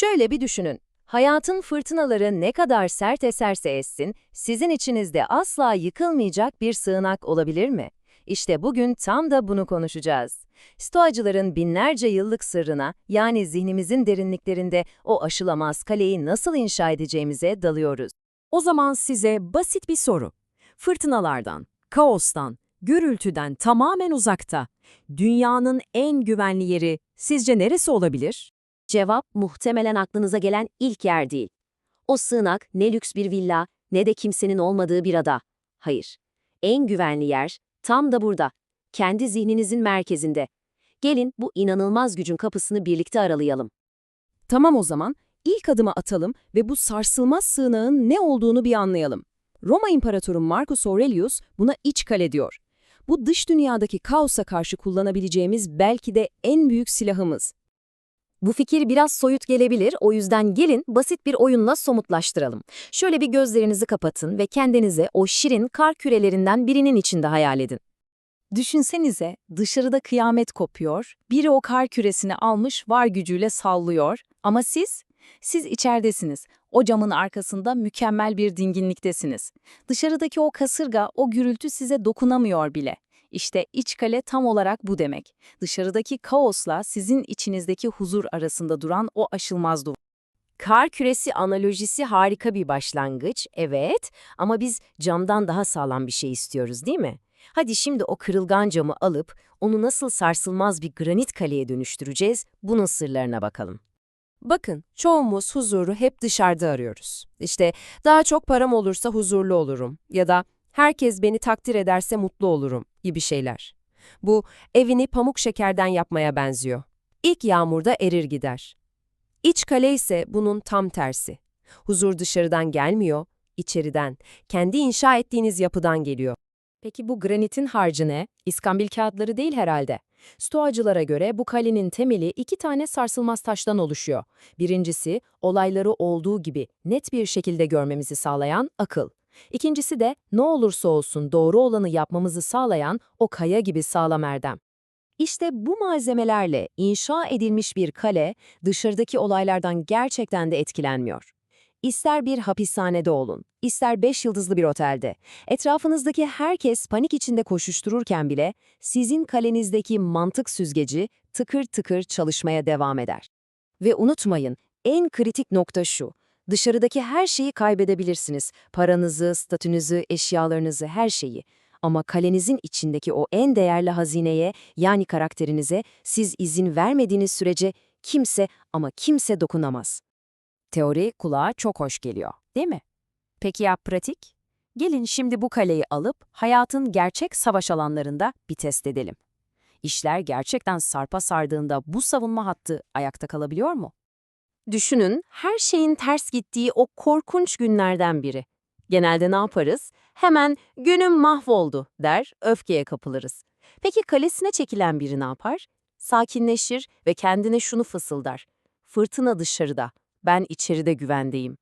Şöyle bir düşünün. Hayatın fırtınaları ne kadar sert eserse essin, sizin içinizde asla yıkılmayacak bir sığınak olabilir mi? İşte bugün tam da bunu konuşacağız. Stoacıların binlerce yıllık sırrına, yani zihnimizin derinliklerinde o aşılamaz kaleyi nasıl inşa edeceğimize dalıyoruz. O zaman size basit bir soru. Fırtınalardan, kaostan, gürültüden tamamen uzakta, dünyanın en güvenli yeri sizce neresi olabilir? Cevap muhtemelen aklınıza gelen ilk yer değil. O sığınak ne lüks bir villa ne de kimsenin olmadığı bir ada. Hayır. En güvenli yer tam da burada. Kendi zihninizin merkezinde. Gelin bu inanılmaz gücün kapısını birlikte aralayalım. Tamam o zaman, ilk adımı atalım ve bu sarsılmaz sığınağın ne olduğunu bir anlayalım. Roma İmparatoru Marcus Aurelius buna iç kale diyor. Bu dış dünyadaki kaosa karşı kullanabileceğimiz belki de en büyük silahımız. Bu fikir biraz soyut gelebilir, o yüzden gelin basit bir oyunla somutlaştıralım. Şöyle bir gözlerinizi kapatın ve kendinize o şirin kar kürelerinden birinin içinde hayal edin. Düşünsenize dışarıda kıyamet kopuyor, biri o kar küresini almış var gücüyle sallıyor ama siz, siz içeridesiniz. O camın arkasında mükemmel bir dinginliktesiniz. Dışarıdaki o kasırga, o gürültü size dokunamıyor bile. İşte iç kale tam olarak bu demek. Dışarıdaki kaosla sizin içinizdeki huzur arasında duran o aşılmaz duvar. Kar küresi analojisi harika bir başlangıç, evet ama biz camdan daha sağlam bir şey istiyoruz değil mi? Hadi şimdi o kırılgan camı alıp onu nasıl sarsılmaz bir granit kaleye dönüştüreceğiz, bunun sırlarına bakalım. Bakın, çoğumuz huzuru hep dışarıda arıyoruz. İşte daha çok param olursa huzurlu olurum ya da herkes beni takdir ederse mutlu olurum gibi şeyler. Bu evini pamuk şekerden yapmaya benziyor. İlk yağmurda erir gider. İç kale ise bunun tam tersi. Huzur dışarıdan gelmiyor, içeriden, kendi inşa ettiğiniz yapıdan geliyor. Peki bu granitin harcı ne? İskambil kağıtları değil herhalde. Stoacılara göre bu kalenin temeli iki tane sarsılmaz taştan oluşuyor. Birincisi, olayları olduğu gibi net bir şekilde görmemizi sağlayan akıl. İkincisi de ne olursa olsun doğru olanı yapmamızı sağlayan o kaya gibi sağlam erdem. İşte bu malzemelerle inşa edilmiş bir kale dışarıdaki olaylardan gerçekten de etkilenmiyor. İster bir hapishanede olun, ister beş yıldızlı bir otelde, etrafınızdaki herkes panik içinde koşuştururken bile sizin kalenizdeki mantık süzgeci tıkır tıkır çalışmaya devam eder. Ve unutmayın, en kritik nokta şu, dışarıdaki her şeyi kaybedebilirsiniz, paranızı, statünüzü, eşyalarınızı, her şeyi. Ama kalenizin içindeki o en değerli hazineye, yani karakterinize siz izin vermediğiniz sürece kimse ama kimse dokunamaz. Teori kulağa çok hoş geliyor, değil mi? Peki ya pratik? Gelin şimdi bu kaleyi alıp hayatın gerçek savaş alanlarında bir test edelim. İşler gerçekten sarpa sardığında bu savunma hattı ayakta kalabiliyor mu? Düşünün, her şeyin ters gittiği o korkunç günlerden biri. Genelde ne yaparız? Hemen günüm mahvoldu der, öfkeye kapılırız. Peki kalesine çekilen biri ne yapar? Sakinleşir ve kendine şunu fısıldar. Fırtına dışarıda, ben içeride güvendeyim.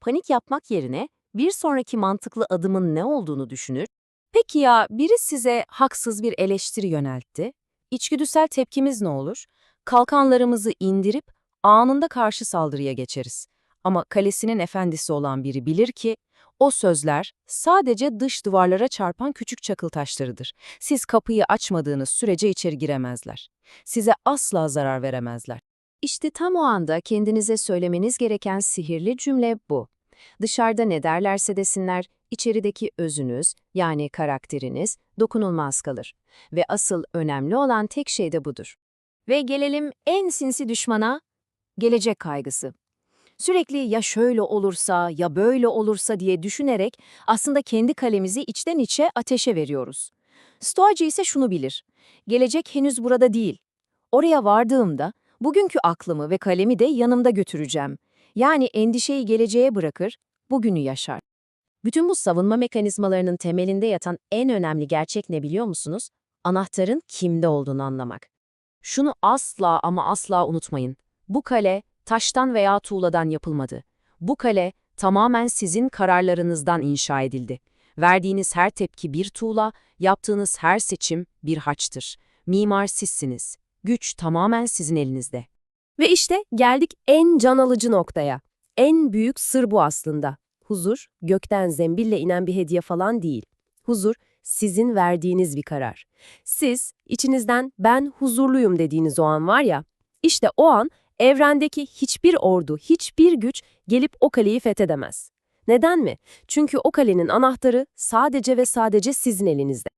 Panik yapmak yerine bir sonraki mantıklı adımın ne olduğunu düşünür. Peki ya biri size haksız bir eleştiri yöneltti? İçgüdüsel tepkimiz ne olur? Kalkanlarımızı indirip anında karşı saldırıya geçeriz. Ama kalesinin efendisi olan biri bilir ki o sözler sadece dış duvarlara çarpan küçük çakıl taşlarıdır. Siz kapıyı açmadığınız sürece içeri giremezler. Size asla zarar veremezler. İşte tam o anda kendinize söylemeniz gereken sihirli cümle bu. Dışarıda ne derlerse desinler, içerideki özünüz, yani karakteriniz, dokunulmaz kalır. Ve asıl önemli olan tek şey de budur. Ve gelelim en sinsi düşmana, gelecek kaygısı. Sürekli ya şöyle olursa, ya böyle olursa diye düşünerek aslında kendi kalemizi içten içe ateşe veriyoruz. Stoacı ise şunu bilir, gelecek henüz burada değil. Oraya vardığımda, bugünkü aklımı ve kalemi de yanımda götüreceğim. Yani endişeyi geleceğe bırakır, bugünü yaşar. Bütün bu savunma mekanizmalarının temelinde yatan en önemli gerçek ne biliyor musunuz? Anahtarın kimde olduğunu anlamak. Şunu asla ama asla unutmayın. Bu kale taştan veya tuğladan yapılmadı. Bu kale tamamen sizin kararlarınızdan inşa edildi. Verdiğiniz her tepki bir tuğla, yaptığınız her seçim bir haçtır. Mimar sizsiniz. Güç tamamen sizin elinizde. Ve işte geldik en can alıcı noktaya. En büyük sır bu aslında. Huzur, gökten zembille inen bir hediye falan değil. Huzur, sizin verdiğiniz bir karar. Siz, içinizden ben huzurluyum dediğiniz o an var ya, işte o an evrendeki hiçbir ordu, hiçbir güç gelip o kaleyi fethedemez. Neden mi? Çünkü o kalenin anahtarı sadece ve sadece sizin elinizde.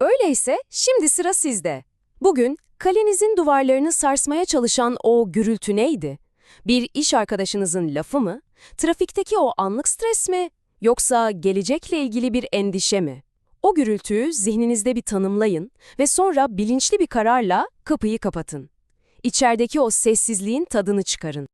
Öyleyse şimdi sıra sizde. Bugün kalenizin duvarlarını sarsmaya çalışan o gürültü neydi? Bir iş arkadaşınızın lafı mı? Trafikteki o anlık stres mi? Yoksa gelecekle ilgili bir endişe mi? O gürültüyü zihninizde bir tanımlayın ve sonra bilinçli bir kararla kapıyı kapatın. İçerideki o sessizliğin tadını çıkarın.